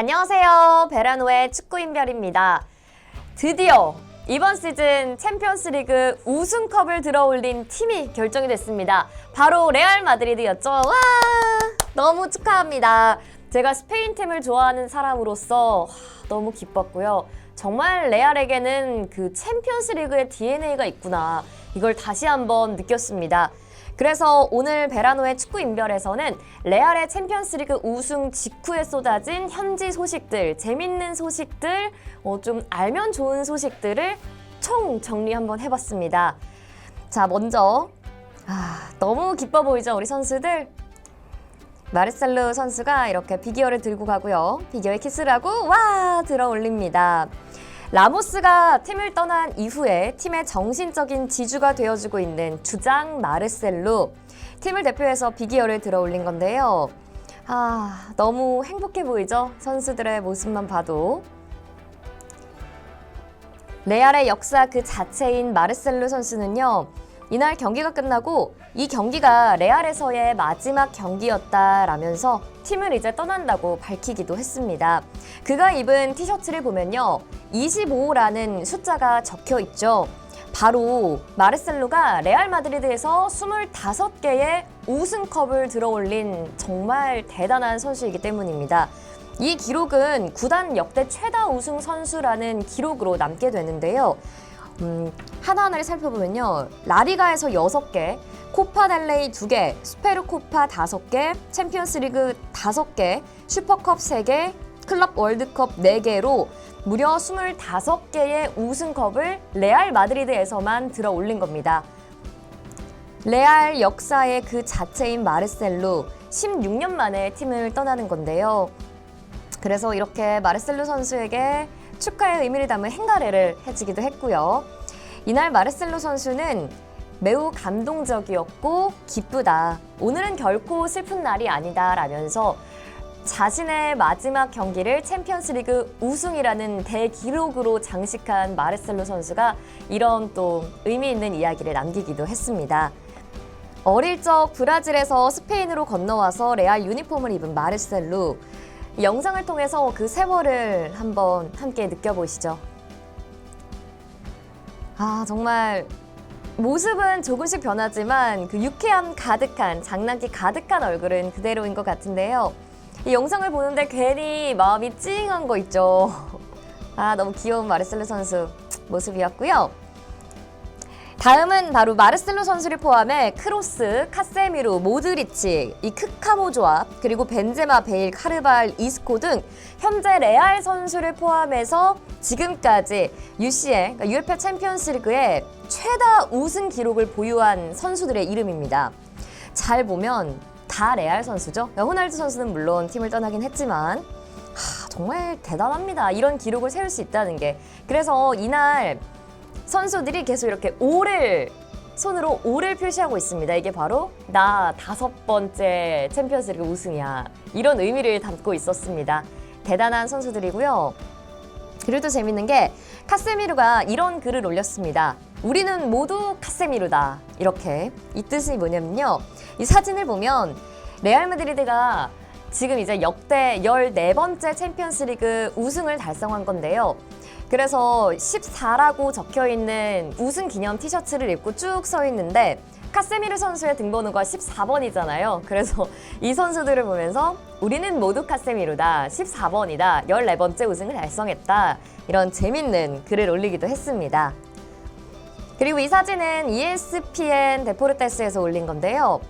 안녕하세요. 베라노의 축구인별입니다. 드디어 이번 시즌 챔피언스 리그 우승컵을 들어올린 팀이 결정이 됐습니다. 바로 레알 마드리드였죠. 와! 너무 축하합니다. 제가 스페인 팀을 좋아하는 사람으로서 너무 기뻤고요. 정말 레알에게는 그 챔피언스 리그의 DNA가 있구나. 이걸 다시 한번 느꼈습니다. 그래서 오늘 베라노의 축구 인별에서는 레알의 챔피언스리그 우승 직후에 쏟아진 현지 소식들, 재밌는 소식들, 어, 좀 알면 좋은 소식들을 총 정리 한번 해봤습니다. 자, 먼저 아, 너무 기뻐 보이죠, 우리 선수들? 마르셀로 선수가 이렇게 비기어를 들고 가고요. 비기어에 키스를 하고 와 들어 올립니다. 라모스가 팀을 떠난 이후에 팀의 정신적인 지주가 되어주고 있는 주장 마르셀로 팀을 대표해서 비기어를 들어 올린 건데요. 아, 너무 행복해 보이죠? 선수들의 모습만 봐도. 레알의 역사 그 자체인 마르셀로 선수는요. 이날 경기가 끝나고 이 경기가 레알에서의 마지막 경기였다라면서 팀을 이제 떠난다고 밝히기도 했습니다. 그가 입은 티셔츠를 보면요. 25라는 숫자가 적혀 있죠. 바로 마르셀로가 레알 마드리드에서 25개의 우승컵을 들어올린 정말 대단한 선수이기 때문입니다. 이 기록은 구단 역대 최다 우승 선수라는 기록으로 남게 되는데요. 음, 하나하나를 살펴보면요. 라리가에서 6개, 코파 델레이 2개, 스페르코파 5개, 챔피언스리그 5개, 슈퍼컵 3개, 클럽 월드컵 4개로 무려 25개의 우승컵을 레알 마드리드에서만 들어 올린 겁니다. 레알 역사의 그 자체인 마르셀로 16년 만에 팀을 떠나는 건데요. 그래서 이렇게 마르셀로 선수에게 축하의 의미를 담은 행가래를 해주기도 했고요. 이날 마르셀로 선수는 매우 감동적이었고 기쁘다. 오늘은 결코 슬픈 날이 아니다. 라면서 자신의 마지막 경기를 챔피언스 리그 우승이라는 대기록으로 장식한 마르셀로 선수가 이런 또 의미 있는 이야기를 남기기도 했습니다. 어릴 적 브라질에서 스페인으로 건너와서 레알 유니폼을 입은 마르셀로 이 영상을 통해서 그 세월을 한번 함께 느껴보시죠. 아 정말 모습은 조금씩 변하지만 그 유쾌함 가득한 장난기 가득한 얼굴은 그대로인 것 같은데요. 이 영상을 보는데 괜히 마음이 찡한 거 있죠. 아 너무 귀여운 마르셀로 선수 모습이었고요. 다음은 바로 마르셀로 선수를 포함해 크로스, 카세미로, 모드리치, 이 크카모 조합, 그리고 벤제마, 베일, 카르발, 이스코 등 현재 레알 선수를 포함해서 지금까지 UCL, 그러니까 UEFA 챔피언스 리그의 최다 우승 기록을 보유한 선수들의 이름입니다. 잘 보면 다 레알 선수죠. 그러니까 호날두 선수는 물론 팀을 떠나긴 했지만 하, 정말 대단합니다. 이런 기록을 세울 수 있다는 게. 그래서 이날 선수들이 계속 이렇게 오를 손으로 오를 표시하고 있습니다. 이게 바로 나 다섯 번째 챔피언스리그 우승이야. 이런 의미를 담고 있었습니다. 대단한 선수들이고요. 그리고 또 재밌는 게 카세미루가 이런 글을 올렸습니다. 우리는 모두 카세미루다. 이렇게 이 뜻이 뭐냐면요. 이 사진을 보면 레알 마드리드가 지금 이제 역대 14번째 챔피언스 리그 우승을 달성한 건데요. 그래서 14라고 적혀 있는 우승 기념 티셔츠를 입고 쭉 서 있는데 카세미르 선수의 등번호가 14번이잖아요. 그래서 이 선수들을 보면서 우리는 모두 카세미르다. 14번이다. 14번째 우승을 달성했다. 이런 재밌는 글을 올리기도 했습니다. 그리고 이 사진은 ESPN 데포르테스에서 올린 건데요.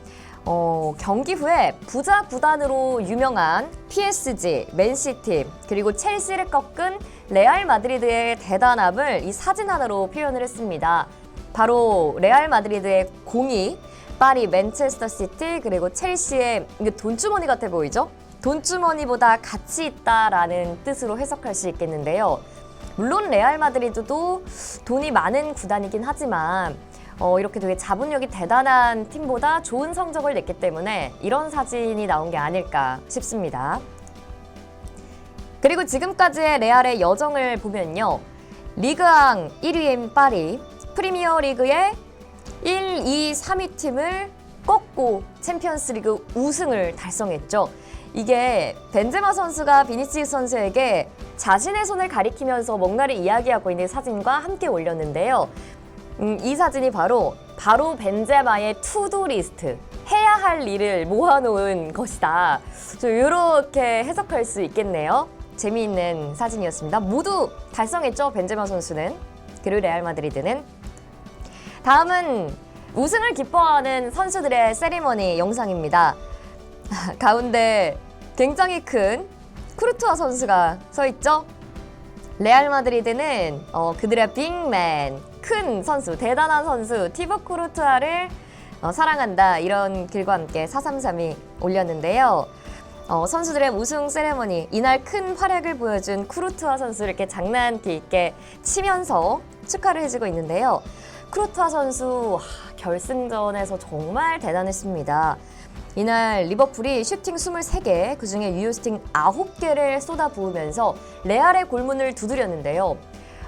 어, 경기 후에 부자 구단으로 유명한 PSG, 맨시티, 그리고 첼시를 꺾은 레알 마드리드의 대단함을 이 사진 하나로 표현을 했습니다. 바로 레알 마드리드의 공이 파리, 맨체스터 시티, 그리고 첼시의 돈주머니 같아 보이죠? 돈주머니보다 가치 있다라는 뜻으로 해석할 수 있겠는데요. 물론 레알 마드리드도 돈이 많은 구단이긴 하지만 어, 이렇게 되게 자본력이 대단한 팀보다 좋은 성적을 냈기 때문에 이런 사진이 나온 게 아닐까 싶습니다. 그리고 지금까지의 레알의 여정을 보면요. 리그왕 1위인 파리, 프리미어 리그의 1, 2, 3위 팀을 꺾고 챔피언스 리그 우승을 달성했죠. 이게 벤제마 선수가 비니시우스 선수에게 자신의 손을 가리키면서 뭔가를 이야기하고 있는 사진과 함께 올렸는데요. 음, 이 사진이 바로 바로 벤제마의 투두 리스트 해야 할 일을 모아놓은 것이다. 좀 이렇게 해석할 수 있겠네요. 재미있는 사진이었습니다. 모두 달성했죠 벤제마 선수는 그리고 레알 마드리드는 다음은 우승을 기뻐하는 선수들의 세리머니 영상입니다. 가운데 굉장히 큰 쿠르투아 선수가 서 있죠. 레알 마드리드는 어, 그들의 빅맨, 큰 선수, 대단한 선수 티보 쿠르투아를 어, 사랑한다 이런 글과 함께 433이 올렸는데요. 어, 선수들의 우승 세레머니 이날 큰 활약을 보여준 쿠르투아 선수를 이렇게 장난기 있게 치면서 축하를 해주고 있는데요. 쿠르투아 선수 하, 결승전에서 정말 대단했습니다. 이날 리버풀이 슈팅 23개, 그중에 유효 슈팅 9개를 쏟아 부으면서 레알의 골문을 두드렸는데요.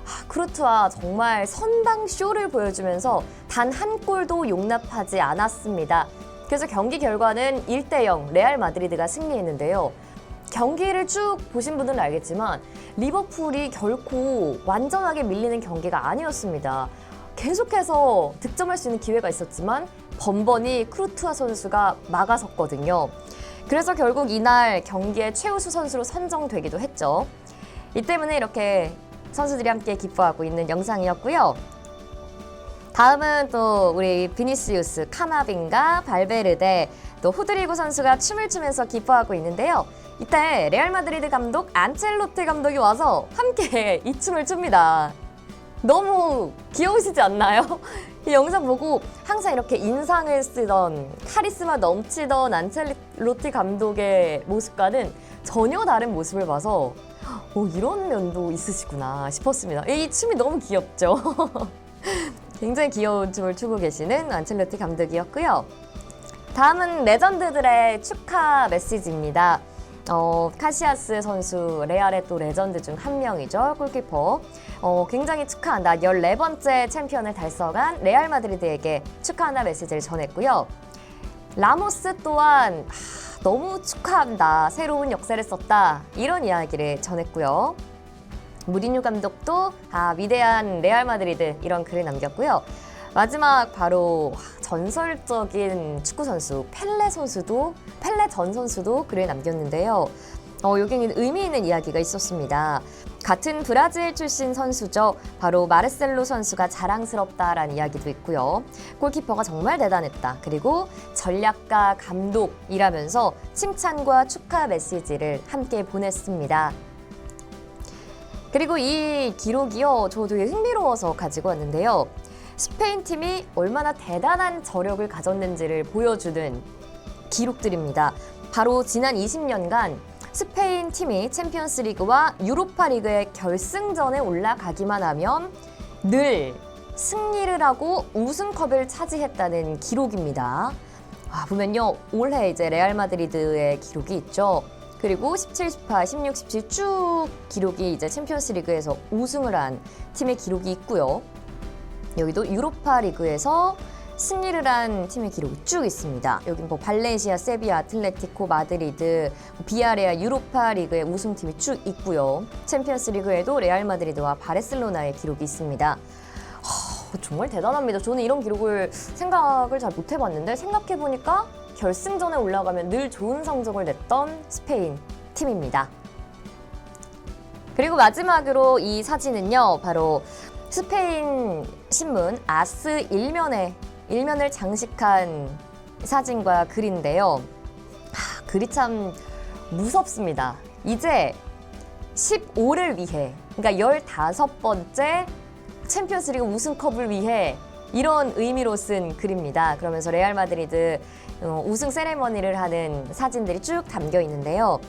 하, 크루트와 정말 선방 쇼를 보여주면서 단 한 골도 용납하지 않았습니다. 그래서 경기 결과는 1대 0 레알 마드리드가 승리했는데요. 경기를 쭉 보신 분들은 알겠지만 리버풀이 결코 완전하게 밀리는 경기가 아니었습니다. 계속해서 득점할 수 있는 기회가 있었지만 번번이 크루투아 선수가 막아섰거든요. 그래서 결국 이날 경기의 최우수 선수로 선정되기도 했죠. 이 때문에 이렇게 선수들이 함께 기뻐하고 있는 영상이었고요. 다음은 또 우리 비니시우스, 카마빈가, 발베르데, 또 후드리고 선수가 춤을 추면서 기뻐하고 있는데요. 이때 레알 마드리드 감독 안첼로티 감독이 와서 함께 이 춤을 춥니다. 너무 귀여우시지 않나요? 이 영상 보고 항상 이렇게 인상을 쓰던 카리스마 넘치던 안첼로티 감독의 모습과는 전혀 다른 모습을 봐서 오, 이런 면도 있으시구나 싶었습니다. 이 춤이 너무 귀엽죠? 굉장히 귀여운 춤을 추고 계시는 안첼로티 감독이었고요. 다음은 레전드들의 축하 메시지입니다. 어, 카시아스 선수 레알의 또 레전드 중 한 명이죠. 골키퍼. 어, 굉장히 축하한다. 14번째 챔피언을 달성한 레알 마드리드에게 축하한다 메시지를 전했고요. 라모스 또한 하, 너무 축하한다. 새로운 역사를 썼다. 이런 이야기를 전했고요. 무리뉴 감독도 아, 위대한 레알 마드리드 이런 글을 남겼고요. 마지막 바로 전설적인 축구 선수 펠레 선수도 펠레 전 선수도 글을 남겼는데요. 어, 여기는 의미 있는 이야기가 있었습니다. 같은 브라질 출신 선수죠. 바로 마르셀로 선수가 자랑스럽다라는 이야기도 있고요. 골키퍼가 정말 대단했다. 그리고 전략가 감독이라면서 칭찬과 축하 메시지를 함께 보냈습니다. 그리고 이 기록이요, 저 되게 흥미로워서 가지고 왔는데요. 스페인 팀이 얼마나 대단한 저력을 가졌는지를 보여주는 기록들입니다. 바로 지난 20년간 스페인 팀이 챔피언스 리그와 유로파 리그의 결승전에 올라가기만 하면 늘 승리를 하고 우승컵을 차지했다는 기록입니다. 아, 보면요. 올해 이제 레알 마드리드의 기록이 있죠. 그리고 17, 18, 16, 17 쭉 기록이 이제 챔피언스 리그에서 우승을 한 팀의 기록이 있고요. 여기도 유로파 리그에서 승리를 한 팀의 기록이 쭉 있습니다. 여기 뭐 발렌시아, 세비야, 아틀레티코, 마드리드, 비아레아 유로파 리그의 우승팀이 쭉 있고요. 챔피언스 리그에도 레알 마드리드와 바르셀로나의 기록이 있습니다. 하, 정말 대단합니다. 저는 이런 기록을 생각을 잘 못 해봤는데 생각해 보니까 결승전에 올라가면 늘 좋은 성적을 냈던 스페인 팀입니다. 그리고 마지막으로 이 사진은요, 바로 스페인 신문 아스 일면에 일면을 장식한 사진과 글인데요. 하, 글이 참 무섭습니다. 이제 15를 위해, 그러니까 15번째 챔피언스 리그 우승컵을 위해 이런 의미로 쓴 글입니다. 그러면서 레알 마드리드 어, 우승 세레머니를 하는 사진들이 쭉 담겨 있는데요.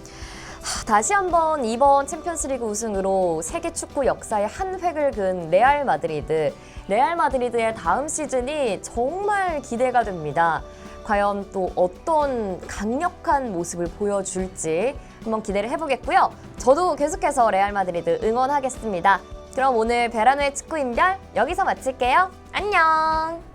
하, 다시 한번 이번 챔피언스리그 우승으로 세계 축구 역사의 한 획을 그은 레알 마드리드. 레알 마드리드의 다음 시즌이 정말 기대가 됩니다. 과연 또 어떤 강력한 모습을 보여줄지 한번 기대를 해보겠고요. 저도 계속해서 레알 마드리드 응원하겠습니다. 그럼 오늘 베라노의 축구 인별 여기서 마칠게요. 안녕!